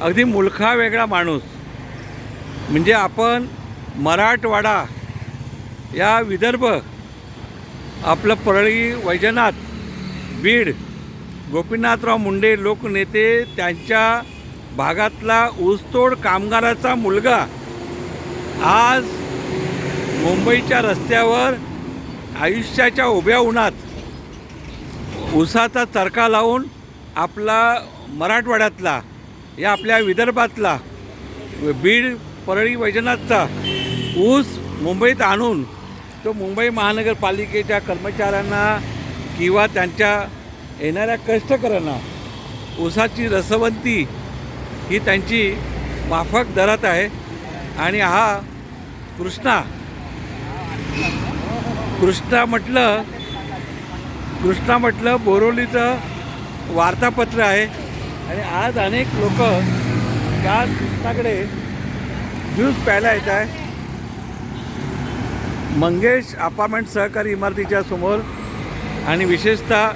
अगदी मुलखा वेगळा माणूस. म्हणजे आपण मराठवाडा या विदर्भ आपलं परळी वैजनाथ बीड गोपीनाथराव मुंडे लोकनेते त्यांच्या भागातला ऊसतोड कामगाराचा मुलगा आज मुंबईच्या रस्त्यावर आयुष्याच्या उभ्या उन्हात ऊसाचा चरखा लावून आपला मराठवाड्यातला या आपल्या विदर्भातला बीड परळी वैजनाथचा ऊस मुंबईत आणून तो मुंबई महानगरपालिकेच्या कर्मचाऱ्यांना किंवा त्यांच्या येणाऱ्या कष्टकऱ्यांना ऊसाची रसवंती ही त्यांची माफक दरात आहे. आणि हा कृष्णा कृष्णा म्हटलं कृष्णा म्हटलं बोरोलीचं वार्तापत्र आहे. आणि आज अनेक लोक त्या कृष्णाकडे ज्यूस प्यायला येत आहे मंगेश अपार्टमेंट सहकारी इमारतीच्या समोर आणि विशेषतः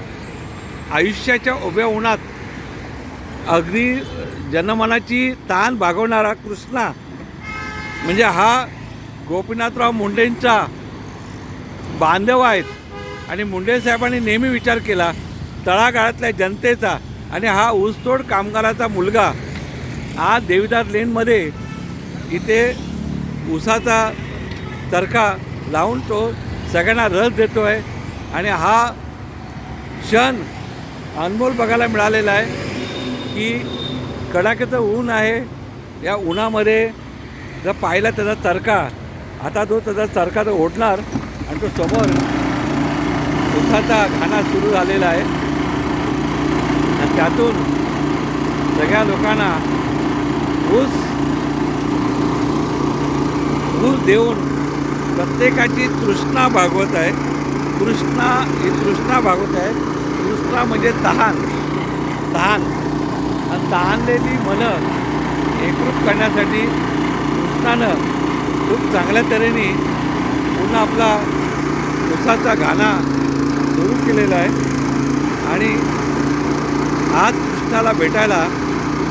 आयुष्याच्या उभ्या उन्हात अगदी जनमनाची ताण भागवणारा कृष्णा म्हणजे हा गोपीनाथराव मुंडेंचा बांधव आहेत. आणि मुंडे साहेबांनी नेहमी विचार केला तळागाळातल्या जनतेचा आणि हा ऊसतोड कामगाराचा मुलगा आज देवीदार लेनमध्ये इथे ऊसाचा चरखा लावून तो सगळ्यांना रस देतो आहे आणि हा क्षण अनमोल बघायला मिळालेला आहे की कडाक्याचं ऊन आहे या उन्हामध्ये जर पाहिला त्याचा चरखा आता तो त्याचा चरखा तो ओढणार आणि तो समोर ऊसाचा खाना सुरू झालेला आहे. त्यातून सगळ्या लोकांना ऊस ऊस देऊन प्रत्येकाची तृष्णा भागवत आहे. तृष्णा ही तृष्णा भागवत आहे. तृष्णा म्हणजे तहान. तहान. आणि तहानलेली मनं एकरूप करण्यासाठी कृष्णानं खूप चांगल्या तऱ्हेने पुन्हा आपला उसाचा गाणा सुरू केलेला आहे. आणि आज कृष्णाला भेटायला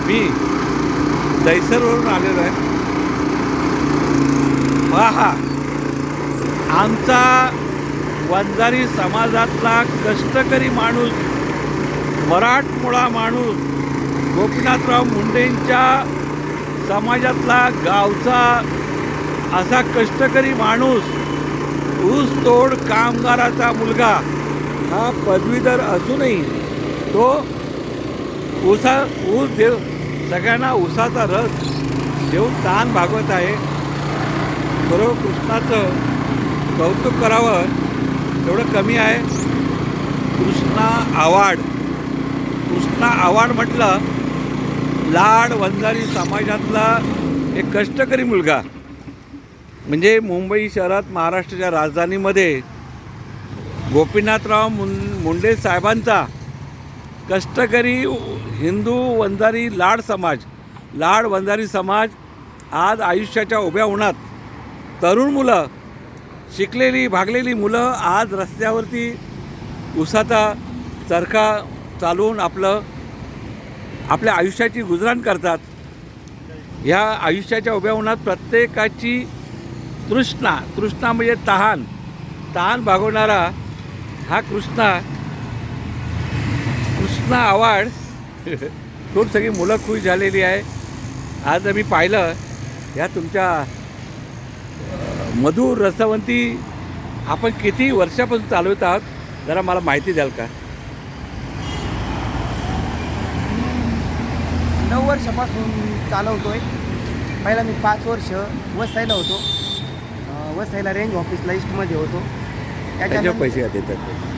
मी दैसरवरून आलेलो आहे. पहा आमचा वंजारी समाजातला कष्टकरी माणूस मराठमोळा माणूस गोपीनाथराव मुंडेंच्या समाजातला गावचा असा कष्टकरी माणूस ऊसतोड कामगाराचा मुलगा हा पदवीधर असूनही तो ऊसा ऊस देव सगळ्यांना ऊसाचा रस देऊन ताण भागवत आहे. बरोबर कृष्णाचं कौतुक करावं तेवढं कमी आहे. कृष्णा आवाड कृष्णा आवाड म्हटलं लाड वंजारी समाजातला एक कष्टकरी मुलगा. म्हणजे मुंबई शहरात महाराष्ट्राच्या राजधानीमध्ये गोपीनाथराव मुं मुंडे साहेबांचा कष्टकरी हिंदू वंजारी लाड समाज लाड वंजारी समाज आज आयुष्याच्या उभ्या उन्हात. तरुण मुलं शिकलेली भागलेली मुलं आज रस्त्यावरती उसाचा चरखा चालवून आपलं आपल्या आयुष्याची गुजराण करतात. ह्या आयुष्याच्या उभ्या उन्हात प्रत्येकाची तृष्णा तृष्णा म्हणजे तहान. तहान भागवणारा हा कृष्णा कृष्णा आवाड. खूप सगळी मुलं खुश झालेली आहे. आज आम्ही पाहिलं या तुमच्या मधुर रसवंती आपण किती वर्षापासून चालवत आहात जरा मला माहिती द्याल का? नऊ वर्षापासून चालवतोय. पहिला मी पाच वर्ष वसईला होतो. अं, वसईला रेंज ऑफिसला ईस्टमध्ये होतो. त्याच्या पैसे देतात ते.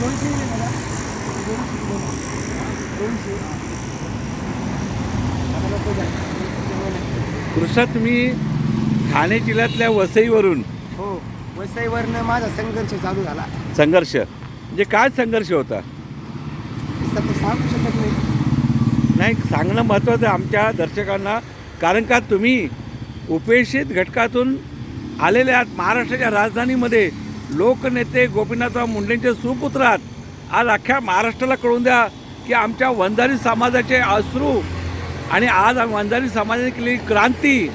पैसे आता नको जाय. कृष्णा तुम्ही ठाणे जिल्ह्यातल्या वसईवरून. हो वसईवरनं माझा संघर्ष चालू झाला. संघर्ष? म्हणजे काय संघर्ष होता? सांगू शकत नाही. नाही सांगणं महत्त्वाचं आहे आमच्या दर्शकांना. कारण का तुम्ही उपेक्षित घटकातून आलेले आहात. महाराष्ट्राच्या राजधानीमध्ये लोकनेते गोपीनाथराव मुंडेंचे सुपुत्र आहात. आज अख्ख्या महाराष्ट्राला कळून द्या की आमच्या वंजारी समाजाचे अश्रू आणि आज वंजारी समाजाने केलेली क्रांती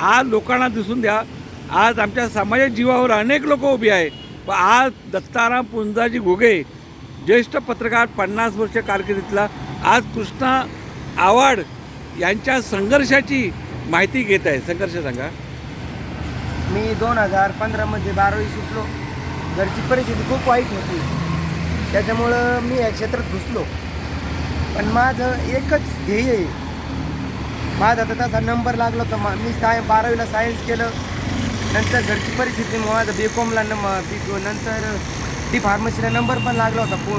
आज लोकांना दिसून द्या. आज आमच्या समाजाच्या जीवावर अनेक लोक उभी आहे पण आज दत्ताराम पुंजाजी घुगे ज्येष्ठ पत्रकार पन्नास वर्ष कारकिर्दीतला आज कृष्णा आव्हाड यांच्या संघर्षाची माहिती घेत आहे संघर्ष सांगा. मी दोन हजार पंधरामध्ये बारावी सुटलो. घरची परिस्थिती खूप वाईट होती. त्याच्यामुळं मी या क्षेत्रात घुसलो. पण माझं एकच ध्येय आहे माझा तर तसा नंबर लागला होता. मा मी साय बारावीला सायन्स केलं. नंतर घरची परिस्थिती माझं बी कॉमला नंब बी नंतर डी फार्मसीला नंबर पण लागला होता पु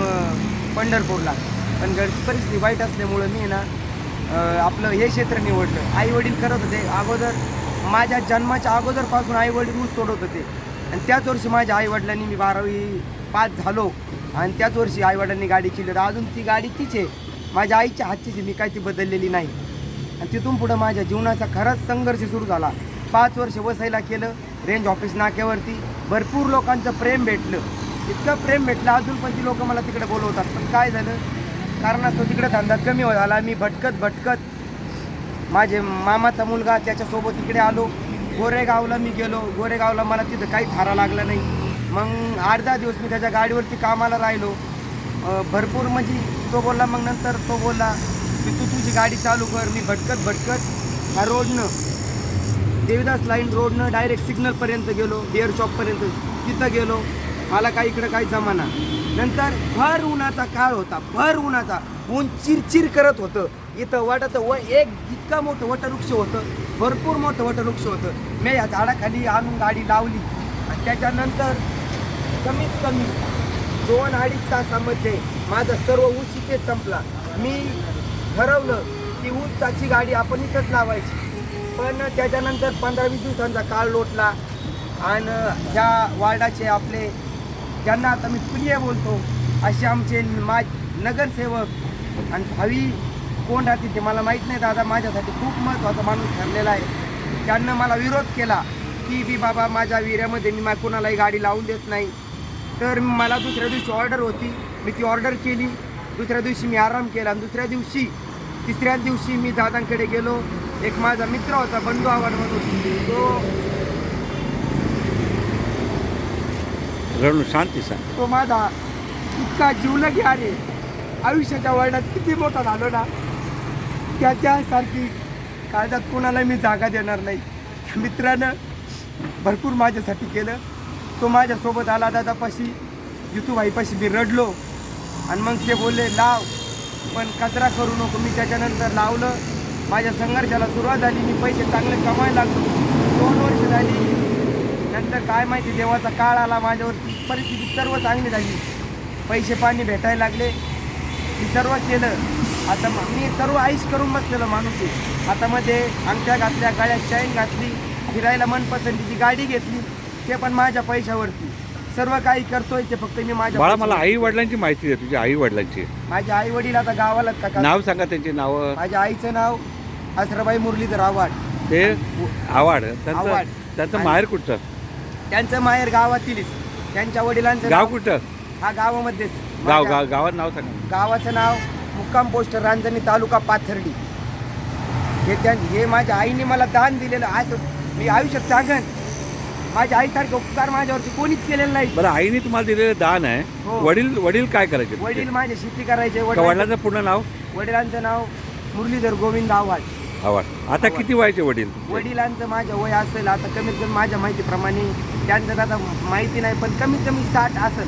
पंढरपूरला. पण घरची परिस्थिती वाईट असल्यामुळं मी ना आपलं हे क्षेत्र निवडलं. आई वडील करत होते. अगोदर माझ्या जन्माच्या अगोदरपासून आई वडील ऊस तोडत होते. आणि त्याच वर्षी माझ्या आई वडिलांनी मी बारावी पास झालो. आणि त्याच वर्षी आई वडिलांनी गाडी केली. तर अजून ती गाडी तीच आहे. माझ्या आईच्या हातचीच मी काय ती बदललेली नाही. आणि तिथून पुढं माझ्या जीवनाचा खराच संघर्ष सुरू झाला. पाच वर्ष वसायला केलं रेंज ऑफिस नाक्यावरती भरपूर लोकांचं प्रेम भेटलं. इतकं प्रेम भेटलं अजून पण ती लोकं मला तिकडे बोलवतात. पण काय झालं? कारणास्तव तिकडे धंदा कमी हो झाला मी भटकत भटकत माझे मामाचा मुलगा त्याच्यासोबत इकडे आलो. गोरेगावला मी गेलो. गोरेगावला मला तिथं काही थारा लागला नाही. मग आठ दहा दिवस मी त्याच्या गाडीवरती कामाला राहिलो. भरपूर म्हणजे तो बोलला मग नंतर तो बोलला की तू तुझी गाडी चालू कर मी भटकत भटकत ह्या रोडनं देवीदास लाईन रोडनं डायरेक्ट सिग्नलपर्यंत गेलो बिअर शॉपपर्यंत तिथं गेलो मला काही इकडं काही जमाना. नंतर भर उन्हाचा काळ होता भर उन्हाचा. ऊन चिरचिर करत होतं. इथं वाटतं व एक इतका मोठं वटवृक्ष होतं भरपूर मोठं वटवृक्ष होतं. मी या झाडाखाली आणून गाडी लावली. आणि त्याच्यानंतर कमीत कमी दोन अडीच तासामध्ये माझा सर्व ऊस संपला. मी ठरवलं की ऊसाची गाडी आपण इथंच लावायची. पण त्याच्यानंतर पंधरा वीस दिवसांचा काळ लोटला. आणि ह्या वार्डाचे आपले ज्यांना आता मी प्रिय बोलतो असे आमचे मा नगरसेवक आणि भावी कोण राहतील ते मला माहीत नाही दादा. माझ्यासाठी खूप महत्त्वाचा माणूस ठरलेला आहे. त्यांना मला विरोध केला की बी बाबा माझ्या विऱ्यामध्ये मी मा कोणालाही गाडी लावून देत नाही. तर मला दुसऱ्या दिवशी ऑर्डर होती. मी ती ऑर्डर केली. दुसऱ्या दिवशी मी आराम केला आणि दुसऱ्या दिवशी तिसऱ्या दिवशी मी दादांकडे गेलो. एक माझा मित्र होता बंधू आव्हाड म्हणून. तो शांती सांग. तो माझा इतका जीवलगी आहे आयुष्याच्या वर्णात किती मोठा झालो ना त्याच्यासारखी काळजात कोणाला मी जागा देणार नाही. मित्रानं भरपूर माझ्यासाठी केलं. तो माझ्यासोबत आला दादापाशी जितूबाईपाशी मी रडलो. आणि मग ते बोलले लाव पण कचरा करू नको. मी त्याच्यानंतर लावलं. माझ्या संघर्षाला सुरुवात झाली. मी पैसे चांगले कमायला लागलो. दोन वर्ष झाली. नंतर काय माहिती देवाचा काळ आला. माझ्यावरती परिस्थिती सर्व चांगली झाली. पैसे पाणी भेटायला लागले. मी सर्व केलं. आता मी सर्व आईश करून बसलेलं माणूस आता मध्ये अंगठ्या घातल्या गाड्या चैन घातली फिरायला मनपसंतीची गाडी घेतली. ते पण माझ्या पैशावरती. सर्व काही करतोय ते फक्त मी माझ्या बाळा मला. आई वडिलांची माहिती दे तुझ्या आई वडिलांची माझे आई वडील आता गावाला का नाव सांगा त्यांची नावं. माझ्या आईचं नाव आसराबाई मुरलीधर आव्हाड. ते आवाड त्यांचं आव्हाड. त्यांचं आणि- माहेर कुठचं? त्यांचं माहेर गावातीलच. त्यांच्या वडिलांचं गाव नाव कुठं? हा गावामध्येच. गाव माझ्या- गाव गावात नाव सांगा. गावाचं नाव मुक्काम पोस्ट रांजणी तालुका पाथर्डी. हे त्या हे माझ्या आईने मला दान दिलेलं आज मी आयुष्यात सांगन. माझ्या आईसारखे उपकार माझ्यावरती कोणीच केलेलं नाही. बरं आईने तुम्हाला दिलेलं दान आहे. हो. वडील वडील काय करायचे तुमचे? वडील माझे शेती करायचे का वडिलांचं पूर्ण नाव? वडिलांचं नाव मुरलीधर गोविंद आव्हाड. आवाड आता. किती वयाचे वडील वडिलांचं माझं वय असेल आता कमीत कमी माझ्या माहितीप्रमाणे त्यांचं आता माहिती नाही पण कमीत कमी साठ असेल.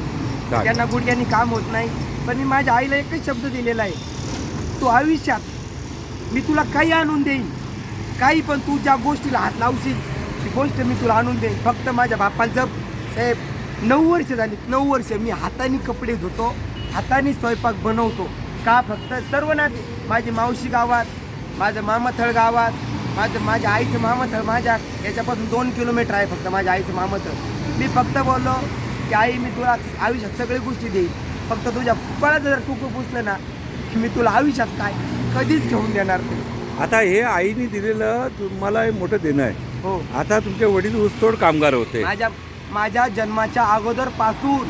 साठ. त्यांना गुडघ्यांनी काम होत नाही. पण मी माझ्या आईला एकच शब्द दिलेला आहे. तू आयुष्यात मी तुला काही आणून देईन. काही पण तू ज्या गोष्टीला हात लावशील ती गोष्ट मी तुला आणून देईन. फक्त माझ्या बापाला जप. साहेब नऊ वर्ष झाली नऊ वर्ष मी हाताने कपडे धुतो हाताने स्वयंपाक बनवतो. का फक्त सर्व नाते? माझी मावशी गावात माझं मामाथळ गावात माझं माझ्या आईचं मामाथळ माझ्या याच्यापासून दोन किलोमीटर आहे फक्त माझ्या आईचं मामाथळ. मी फक्त बोललो की आई मी तुला आयुष्यात सगळ्या गोष्टी देईन. फक्त तुझ्या फळाचं जर कुकू पुसलं ना की मी तुला आयुष्यात काय? कधीच घेऊन देणार नाही. आता हे आईने दिलेलं तुम्हाला मोठं देणं आहे. हो. आता तुमचे वडील ऊसतोड कामगार होते. माझ्या माझ्या जन्माच्या अगोदरपासून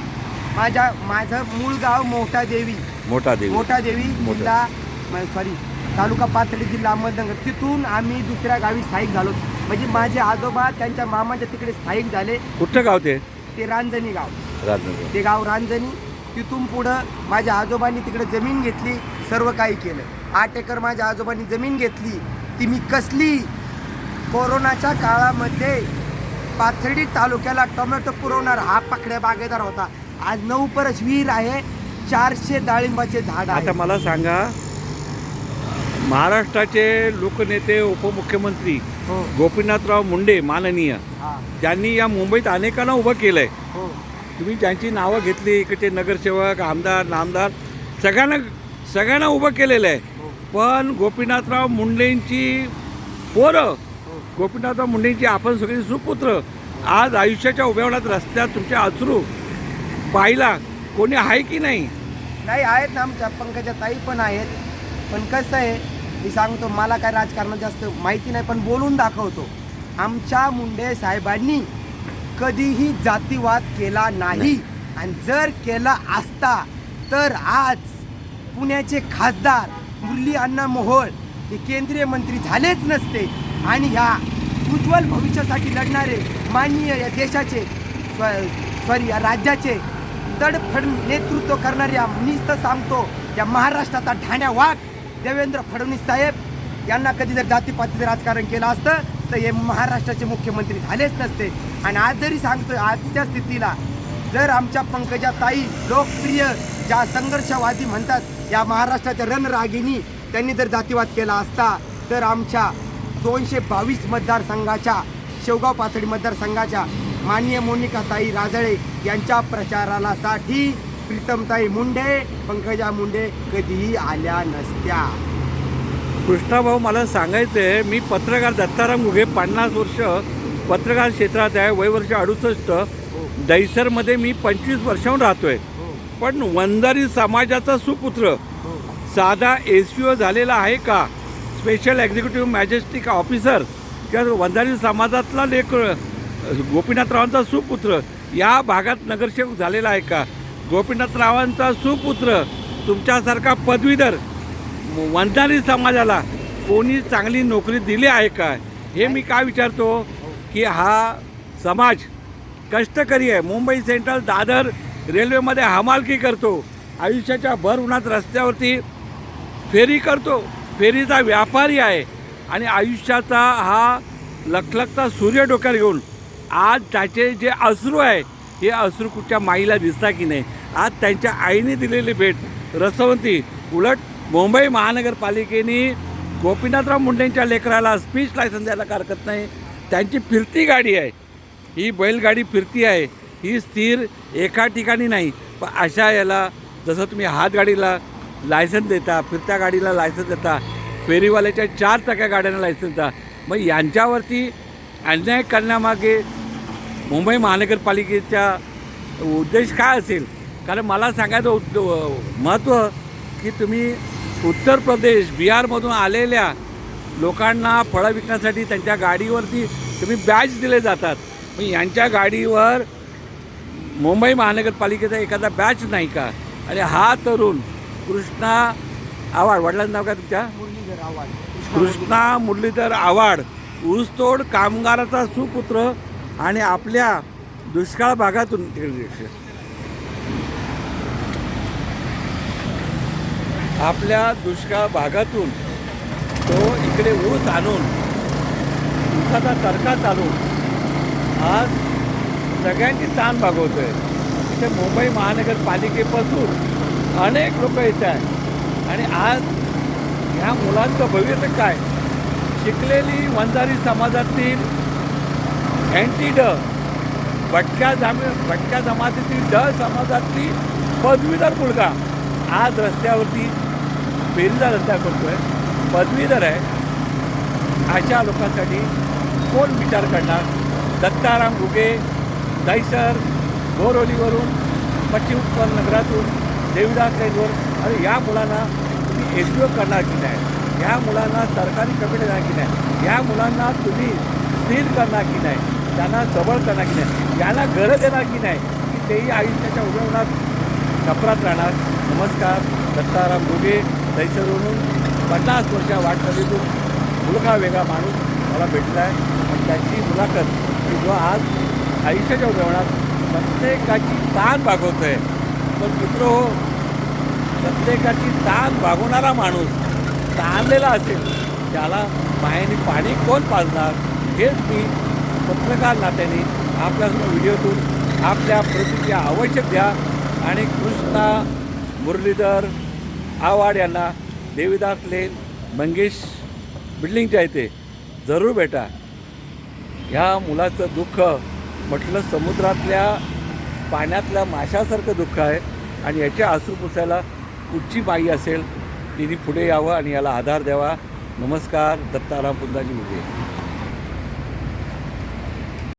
माझ्या माझं मूळ गाव मोठा देवी मोठा देव मोठा. देवी मोठा. जिल्हा सॉरी तालुका पाथर्डी जिल्हा अहमदनगर. तिथून आम्ही दुसऱ्या गावी स्थायिक झालो. म्हणजे माझे आजोबा त्यांच्या मामाच्या तिकडे स्थायिक झाले. कुठलं गाव ते? ते रांजणी गाव. राजनगर ते गाव रांजणी. तिथून पुढं माझ्या आजोबांनी तिकडे जमीन घेतली सर्व काही केलं. आठ एकर माझ्या आजोबांनी जमीन घेतली. ती मी कसली? कोरोनाच्या काळामध्ये पाथर्डी तालुक्याला टोमॅटो पुरवणार हा पकड्या बागेदार होता. आज नऊ परस विहीर आहे चारशे डाळिंबाचे झाड आता मला सांगा महाराष्ट्राचे लोकनेते उपमुख्यमंत्री हो. गोपीनाथराव मुंडे माननीय हा. त्यांनी या मुंबईत अनेकांना उभं केलं आहे हो. तुम्ही ज्यांची नावं घेतली इकडचे नगरसेवक आमदार नामदार सगळ्यांना सगळ्यांना उभं केलेलं आहे. पण गोपीनाथराव मुंडेंची पोरं गोपीनाथराव मुंडेंची आपण सगळी सुपुत्र आज आयुष्याच्या उभ्यावण्यात रस्त्यात तुमचे अश्रू पाहिला. कोणी आहे की नाही? नाही आहेत ना आमच्या पंकजा ताई पण आहेत. पण कसं आहे मी सांगतो मला काय राजकारणात जास्त माहिती नाही पण बोलून दाखवतो. आमच्या मुंडे साहेबांनी कधीही जातीवाद केला नाही. आणि जर केला असता तर आज पुण्याचे खासदार मुरली अण्णा मोहोळ हे केंद्रीय मंत्री झालेच नसते. आणि ह्या उज्ज्वल भविष्यासाठी लढणारे माननीय या देशाचे सॉरी या राज्याचे तडफड नेतृत्व करणाऱ्या निस्त तर सांगतो या महाराष्ट्राचा ठाण्या वाघ देवेंद्र फडणवीस साहेब यांना कधी जर जातीपातीचं राजकारण केलं असतं तर हे महाराष्ट्राचे मुख्यमंत्री झालेच नसते. आणि आज जरी सांगतो आजच्या स्थितीला जर आमच्या पंकजा ताई लोकप्रिय ज्या संघर्षवादी म्हणतात या महाराष्ट्राच्या रणरागिनी त्यांनी जर जातीवाद केला असता तर आमच्या दोनशे बावीस मतदारसंघाच्या शेवगाव पाथडी मतदारसंघाच्या माननीय मोनिकाताई राजळे यांच्या प्रचारालासाठी प्रीतमताई मुंडे पंकजा मुंडे कधीही आल्या नसत्या. कृष्णाभाऊ मला सांगायचं आहे मी पत्रकार दत्ताराम घुगे पन्नास वर्ष पत्रकार क्षेत्रात आहे वय वर्ष अडुसष्ट. दहिसरमध्ये मी पंचवीस वर्षाहून राहतो आहे पण वंजारी समाजाचा सुपुत्र साधा एस ओ झालेला आहे का? स्पेशल एक्झिक्युटिव्ह मॅजेस्टिक ऑफिसर किंवा वंजारी समाजातला लेख गोपीनाथरावांचा सुपुत्र या भागात नगरसेवक झालेला आहे का? गोपीनाथरावांचा सुपुत्र तुमच्यासारखा पदवीधर वंजारी समाजाला कोणी चांगली नोकरी दिली आहे का? हे मी का विचारतो? की हा समाज कष्टकरी आहे. मुंबई सेंट्रल दादर रेल्वेमध्ये हमालकी करतो. आयुष्याच्या भर उन्हात रस्त्यावरती फेरी करतो. फेरीचा व्यापारी आहे. आणि आयुष्याचा हा लखलखता सूर्य डोक्यात घेऊन आज त्याचे जे अश्रू आहे हे अश्रू कुठच्या माईला दिसता की नाही? आज त्यांच्या आईने दिलेली भेट. रसवंती उलट मुंबई महानगरपालिकेने गोपीनाथराव मुंडेंच्या लेकराला स्पीच लायसन द्यायला हरकत नाही. त्यांची फिरती गाडी आहे. ही बैलगाडी फिरती आहे ही स्थिर एका ठिकाणी नाही. पण अशा याला जसं तुम्ही हातगाडीला लायसन देता फिरत्या गाडीला लायसन देता फेरीवाल्याच्या चार चाक्या गाड्यांना लायसन देता मग यांच्यावरती अन्याय करण्यामागे मुंबई महानगरपालिकेचा उद्देश काय असेल? कारण मला सांगायचं उद्द महत्त्व की तुम्ही उत्तर प्रदेश बिहारमधून आलेल्या लोकांना फळं विकण्यासाठी त्यांच्या गाडीवरती तुम्ही बॅच दिले जातात. मग यांच्या गाडीवर मुंबई महानगरपालिकेचा एखादा बॅच नाही का? आणि हा तरुण कृष्णा आवाड वडिलांचं नाव काय तुमच्या? मुरलीधर आव्हाड. कृष्णा मुरलीधर आवाड ऊसतोड कामगाराचा सुपुत्र आणि आपल्या दुष्काळ भागातून आपल्या दुष्काळ भागातून तो इकडे ऊस आणून ऊसाचा तडका चालून आज सगळ्यांची ताण आहे इथे मुंबई महानगरपालिकेपासून अनेक लोक इथे आहेत. आणि आज ह्या मुलांचं भविष्य काय? शिकलेली वंजारी समाजातील अँटी ड भटक्या जामी भटक्या जमातीतील ड समाजातली पदवीधर मुलगा आज रस्त्यावरती फेरीचा रस्ता करतो आहे पदवीधर आहे. अशा लोकांसाठी कोण विचार करणार? दत्ताराम घुगे दहिसर बोरवलीवरून पश्चिम उत्तर नगरातून देवीदास लेनवर आणि या मुलांना तुम्ही एस ओ करणार की नाही? या मुलांना सरकारी कमी देणार की नाही? या मुलांना तुम्ही स्थिर करणार की नाही? त्यांना जवळ करणार की नाही? यांना गरज देणार की नाही? की तेही आयुष्याच्या उद्योगात कपरात राहणार. नमस्कार दत्ताराम घुगे दहिसरवरून पन्नास वर्षा वाटचालीतून मुलगा वेगळा माणूस मला भेटला आहे आणि त्याची मुलाखत जो आज आयुष्याच्या उदाहरणात प्रत्येकाची ताण भागवतो आहे पण मित्र हो प्रत्येकाची ताण भागवणारा माणूस ताणलेला असेल त्याला पायाने पाणी कोण पाजणार हेच मी पत्रकार नात्याने आपल्यासमोर व्हिडिओतून आपल्या प्रतिक्रिया आवश्यक द्या. आणि कृष्णा मुरलीधर आवाड यांना देवीदास लेन मंगेश बिल्डिंगच्या इथे जरूर भेटा. ह्या मुलाचं दुःख म्हटलं समुद्रातल्या पाण्यातल्या माशासारखं दुःख आहे आणि याच्या आसू पुसायला कुठची बाई असेल तिने पुढे यावं आणि याला आधार द्यावा. नमस्कार दत्ताराम पुंदाजी मुगे